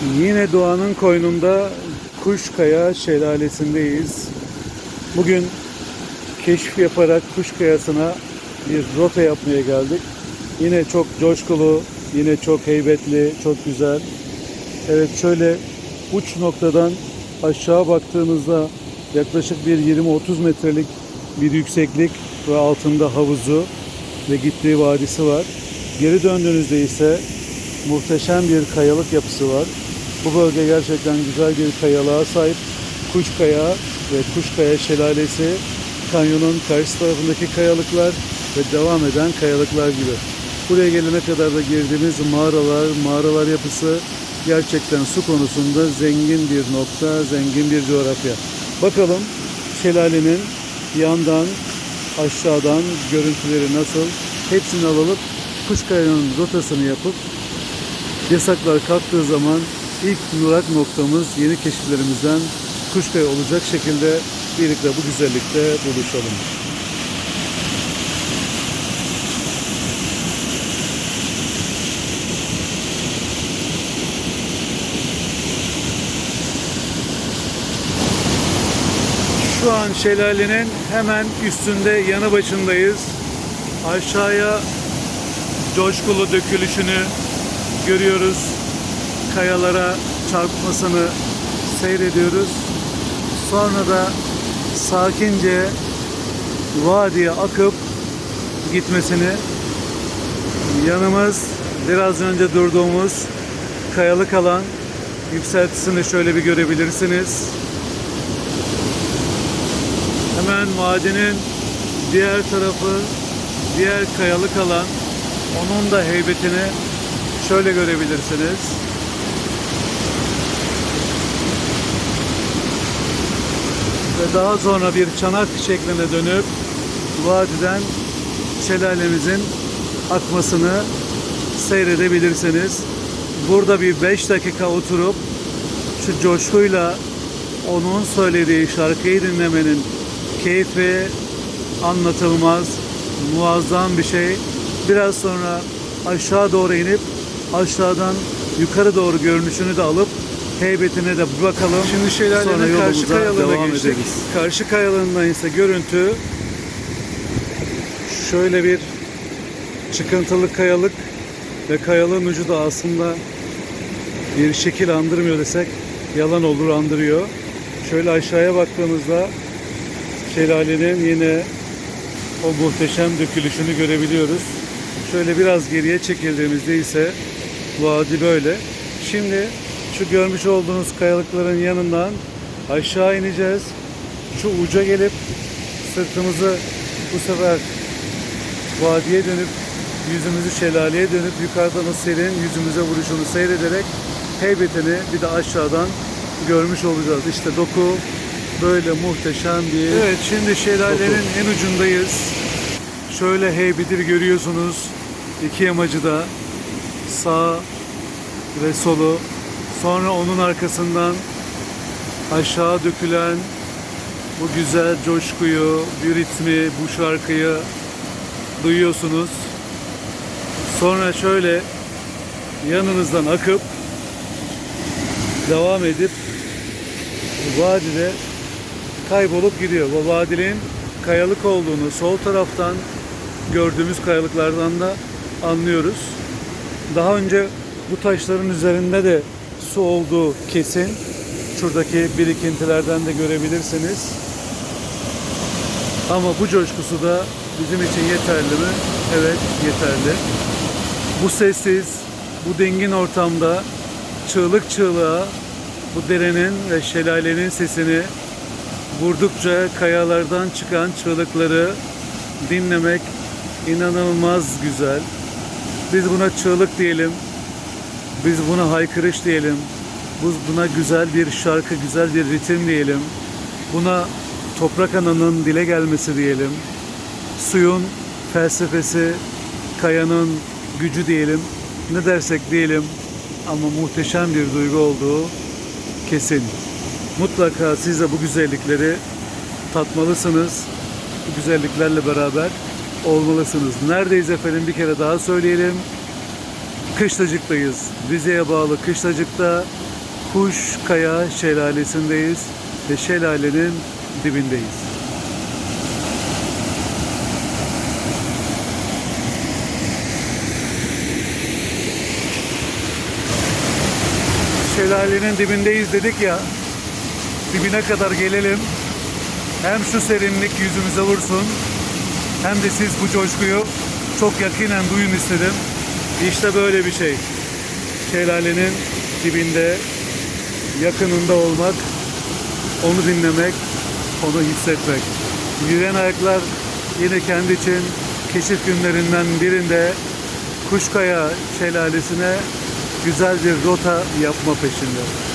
Yine doğanın koynunda Kuşkaya Şelalesi'ndeyiz. Bugün keşif yaparak Kuşkayası'na bir rota yapmaya geldik. Yine çok coşkulu, yine çok heybetli, çok güzel. Evet şöyle uç noktadan aşağı baktığınızda yaklaşık bir 20-30 metrelik bir yükseklik ve altında havuzu ve gittiği vadisi var. Geri döndüğünüzde ise muhteşem bir kayalık yapısı var. Bu bölge gerçekten güzel bir kayalığa sahip. Kuşkaya ve Kuşkaya Şelalesi kanyonun karşı tarafındaki kayalıklar ve devam eden kayalıklar gibi. Buraya gelene kadar da girdiğimiz mağaralar, mağaralar yapısı gerçekten su konusunda zengin bir nokta, zengin bir coğrafya. Bakalım şelalenin yandan, aşağıdan görüntüleri nasıl? Hepsini alıp Kuşkaya'nın rotasını yapıp yasaklar kalktığı zaman ilk durak noktamız yeni keşiflerimizden Kuşkaya olacak şekilde birlikte bu güzellikte buluşalım. Şu an şelalenin hemen üstünde yanı başındayız. Aşağıya coşkulu dökülüşünü görüyoruz. Kayalara çarpmasını seyrediyoruz. Sonra da sakince vadiye akıp gitmesini yanımız biraz önce durduğumuz kayalık alan yükseltisini şöyle bir görebilirsiniz. Hemen vadinin diğer tarafı, diğer kayalık alan, onun da heybetini şöyle görebilirsiniz. Daha sonra bir çanak şekline dönüp vadiden şelalemizin akmasını seyredebilirsiniz. Burada bir 5 dakika oturup şu coşkuyla onun söylediği şarkıyı dinlemenin keyfi anlatılmaz, muazzam bir şey. Biraz sonra aşağı doğru inip aşağıdan yukarı doğru görünüşünü de alıp heybetine de bir bakalım. Şimdi şelalenin Sonra karşı kayalığına geçtik. ederiz. Karşı kayalığından ise görüntü şöyle bir çıkıntılı kayalık ve kayalığın ucu da aslında bir şekil andırmıyor desek yalan olur andırıyor. Şöyle aşağıya baktığımızda şelalenin yine o muhteşem dökülüşünü görebiliyoruz. Şöyle biraz geriye çekildiğimizde ise vadi böyle. Şimdi şu görmüş olduğunuz kayalıkların yanından aşağı ineceğiz. Şu uca gelip sırtımızı bu sefer vadiye dönüp yüzümüzü şelaleye dönüp yukarıdan o serin yüzümüze vuruşunu seyrederek heybetini bir de aşağıdan görmüş olacağız. İşte doku böyle muhteşem bir Evet şimdi şelalenin en ucundayız. Şöyle heybeti görüyorsunuz. İki yamacı da sağ ve solu. Sonra onun arkasından aşağı dökülen bu güzel coşkuyu, bir ritmi, bu şarkıyı duyuyorsunuz. Sonra şöyle yanınızdan akıp devam edip vadide kaybolup gidiyor. Bu vadinin kayalık olduğunu sol taraftan gördüğümüz kayalıklardan da anlıyoruz. Daha önce bu taşların üzerinde de su olduğu kesin. Şuradaki birikintilerden de görebilirsiniz. Ama bu coşkusu da bizim için yeterli mi? Evet, yeterli. Bu sessiz, bu dingin ortamda çığlık çığlığa bu derenin ve şelalenin sesini vurdukça kayalardan çıkan çığlıkları dinlemek inanılmaz güzel. Biz buna çığlık diyelim. Biz buna haykırış diyelim. Buna güzel bir şarkı, güzel bir ritim diyelim. Buna toprak ananın dile gelmesi diyelim. Suyun felsefesi, kayanın gücü diyelim. Ne dersek diyelim ama muhteşem bir duygu olduğu kesin. Mutlaka siz de bu güzellikleri tatmalısınız. Bu güzelliklerle beraber olmalısınız. Neredeyiz efendim bir kere daha söyleyelim. Kışlacık'tayız. Rize'ye bağlı Kışlacık'ta Kuşkaya Şelalesi'ndeyiz ve şelalenin dibindeyiz. Şelalenin dibindeyiz dedik ya, dibine kadar gelelim. Hem şu serinlik yüzümüze vursun, hem de siz bu coşkuyu çok yakinen duyun istedim. İşte böyle bir şey. Şelalenin dibinde, yakınında olmak, onu dinlemek, onu hissetmek. Yürüyen ayaklar yine kendi için keşif günlerinden birinde Kuşkaya Şelalesi'ne güzel bir rota yapma peşinde.